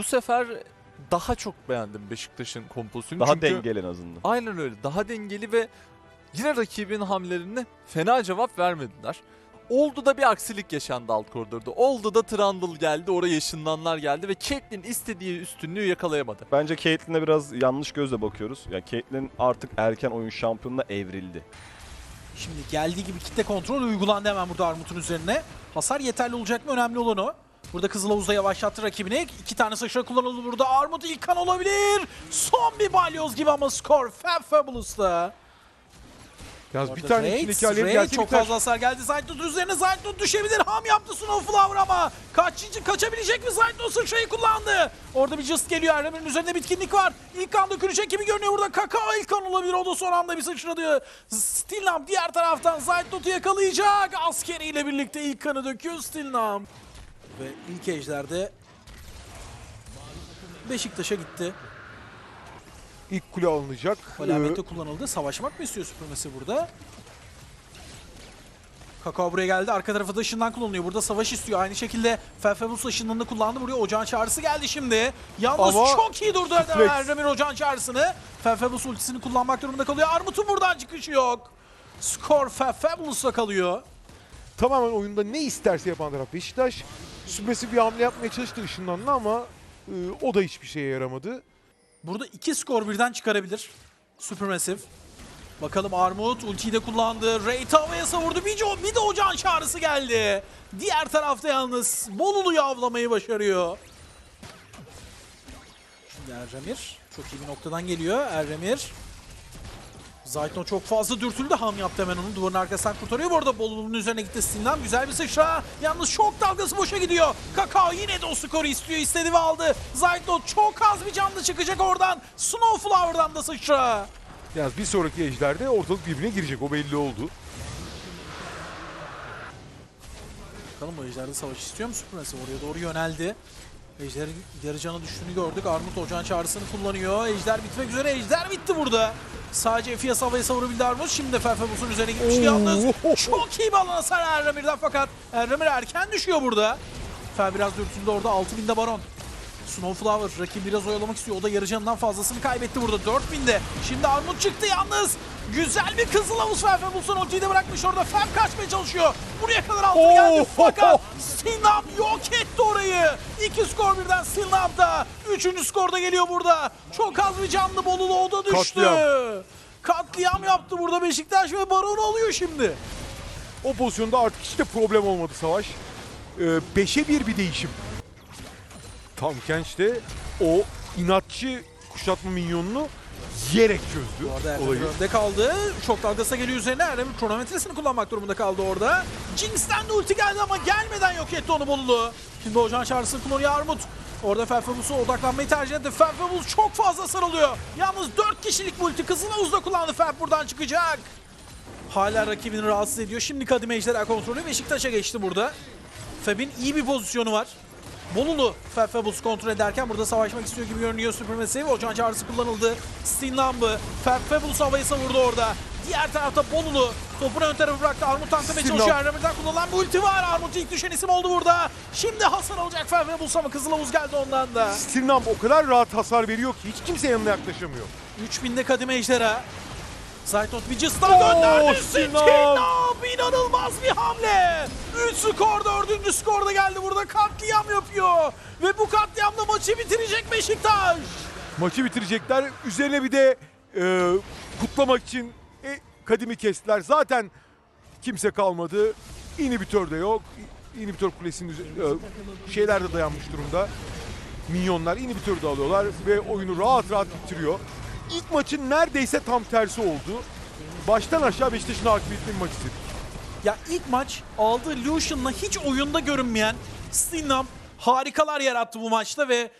bu sefer daha çok beğendim Beşiktaş'ın kompozisyonu. Daha Çünkü dengeli en azından. Aynen öyle. Daha dengeli ve yine rakibin hamlelerine fena cevap vermediler. Oldu da bir aksilik yaşandı alt koridorda. Oldu da Trundle geldi, oraya ışınlanlar geldi ve Caitlyn istediği üstünlüğü yakalayamadı. Bence Caitlyn'e biraz yanlış gözle bakıyoruz. Yani Caitlyn artık erken oyun şampiyonuna evrildi. Şimdi geldiği gibi kitle kontrol uygulandı hemen burada Armut'un üzerine. Hasar yeterli olacak mı? Önemli olan o. Burada Kızılavuz'da yavaşlattı rakibini. İki tane sıçra kullanıldı burada. Armut ilk kan olabilir. Son bir balyoz gibi ama skor Fab Fabulous'ta. Yalnız bir tane Raids, içindeki alev Raid gelse çok fazla hasar geldi. Zaytnot üzerine Zaytnot düşebilir. Ham yaptı Snowflower ama kaçıncı kaçabilecek mi Zaytnot sıçrayı kullandı. Orada bir just geliyor. Erdemir'in üzerinde bitkinlik var. İlk kan dökülecek gibi görünüyor burada. Kakao ilk kan olabilir. O da son anda bir sıçradı. Stilnam diğer taraftan Zaytnot'u yakalayacak. Askeriyle birlikte ilk kanı döküyor Stilnam. Ve ilk ejderde Beşiktaş'a gitti. İlk kule alınacak. Alamette Ee, kullanıldı. Savaşmak mı istiyor Supremacy burada? Kakao buraya geldi. Arka tarafa da ışından kullanılıyor. Burada savaş istiyor. Aynı şekilde Felfebus ışınlarını kullandı. Buraya ocağın çağrısı geldi şimdi. Yalnız Ama çok iyi durdu. Erdemir ocağın çağrısını. Felfebus ultisini kullanmak durumunda kalıyor. Armut'un buradan çıkışı yok. Skor Felfebus'la kalıyor. tamamen oyunda ne isterse yapan taraf Beşiktaş. Süpresi bir hamle yapmaya çalıştı ışınlandı ama e, o da hiçbir şeye yaramadı. Burada iki skor birden çıkarabilir. Supermassive. Bakalım Armut ultiyi de kullandı. Raid havaya savurdu. Bir, bir de ocağın çağrısı geldi. Diğer tarafta yalnız Bolulu'yu avlamayı başarıyor. Şimdi Erremir çok iyi bir noktadan geliyor. Erremir. Zaytno çok fazla dürtüldü. Ham yaptı hemen onu. Duvarın arkasından kurtarıyor. Bu arada Bolulu'nun üzerine gitti Stinlam. Güzel bir sıçra. Yalnız şok dalgası boşa gidiyor. Kakao yine de o skoru istiyor. istedi ve aldı. Zaytno çok az bir canlı çıkacak oradan. Snowflower'dan da sıçra. Yalnız bir sonraki ejderde ortalık birbirine girecek o belli oldu. Bakalım bu Ejder'de savaş istiyor mu Supremacy? Oraya doğru yöneldi. Ejder'in yarı canı düştüğünü gördük. Armut ocağın çağrısını kullanıyor. Ejder bitmek üzere. Ejder bitti burada. Sadece Fiyas havaya savurubildi Armut. Şimdi de Ferfebus'un üzerine gitmiş yalnız. Çok iyi bir alan hasar Erremir'den fakat Erremir erken düşüyor burada. Fer biraz dürtüldü orada. 6000'de Baron. Snowflower rakibi biraz oyalamak istiyor. O da yarı canından fazlasını kaybetti burada. 4000'de. Şimdi Armut çıktı yalnız. Güzel bir kızıl havuz Ferfe Bulsan ultiyi de bırakmış orada. Fem kaçmaya çalışıyor. Buraya kadar altı Oo! geldi fakat Sinam yok etti orayı. İki skor birden Sinam'da. Üçüncü skor da geliyor burada. Çok az bir canlı Bolulu o da düştü. Katliam. Katliam yaptı burada Beşiktaş ve Baron alıyor şimdi. O pozisyonda artık hiç de problem olmadı Savaş. 5'e 1 bir değişim. Tam Kenç de o inatçı kuşatma minyonunu yiyerek çözdü Bu arada olayı. önde kaldı. Şok dalgası geliyor üzerine. Erdemir kronometresini kullanmak durumunda kaldı orada. Jinx'ten de ulti geldi ama gelmeden yok etti onu Bolulu. Şimdi Ocağın çağrısını kullanıyor Armut. Orada Felfabus'a odaklanmayı tercih etti. Felfabus çok fazla sarılıyor. Yalnız 4 kişilik multi Kızılavuz'da kullandı. Felp buradan çıkacak. Hala rakibini rahatsız ediyor. Şimdi Kadime Ejderha kontrolü Beşiktaş'a geçti burada. Fab'in iyi bir pozisyonu var. Bolulu Fabulous kontrol ederken burada savaşmak istiyor gibi görünüyor Supermassive. Ocağın çağrısı kullanıldı. Stinlambı. Fabulous havayı savurdu orada. Diğer tarafta Bolulu topunu ön tarafa bıraktı. Armut tanklamaya Stinlam. çalışıyor. Erdemir'den kullanılan bir ulti var. Armut ilk düşen isim oldu burada. Şimdi hasar alacak Fabulous ama Kızılavuz geldi ondan da. Stilnam o kadar rahat hasar veriyor ki hiç kimse yanına yaklaşamıyor. 3000'de kadime ejderha. Zaytot bir cıstan gönderdi. Sinan! Sinan! İnanılmaz bir hamle. 3 skor, 4. skor da geldi burada. Katliam yapıyor. Ve bu katliamla maçı bitirecek Beşiktaş. Maçı bitirecekler. Üzerine bir de e, kutlamak için e, kadimi kestiler. Zaten kimse kalmadı. İnhibitör de yok. İnhibitör kulesinin e, şeyler de dayanmış durumda. Minyonlar inhibitörü de alıyorlar ve oyunu rahat rahat bitiriyor. İlk maçın neredeyse tam tersi oldu. Baştan aşağı Beşiktaş'ın hakimiyetli bir maç izledik. Ya ilk maç aldığı Lucian'la hiç oyunda görünmeyen Stinam harikalar yarattı bu maçta ve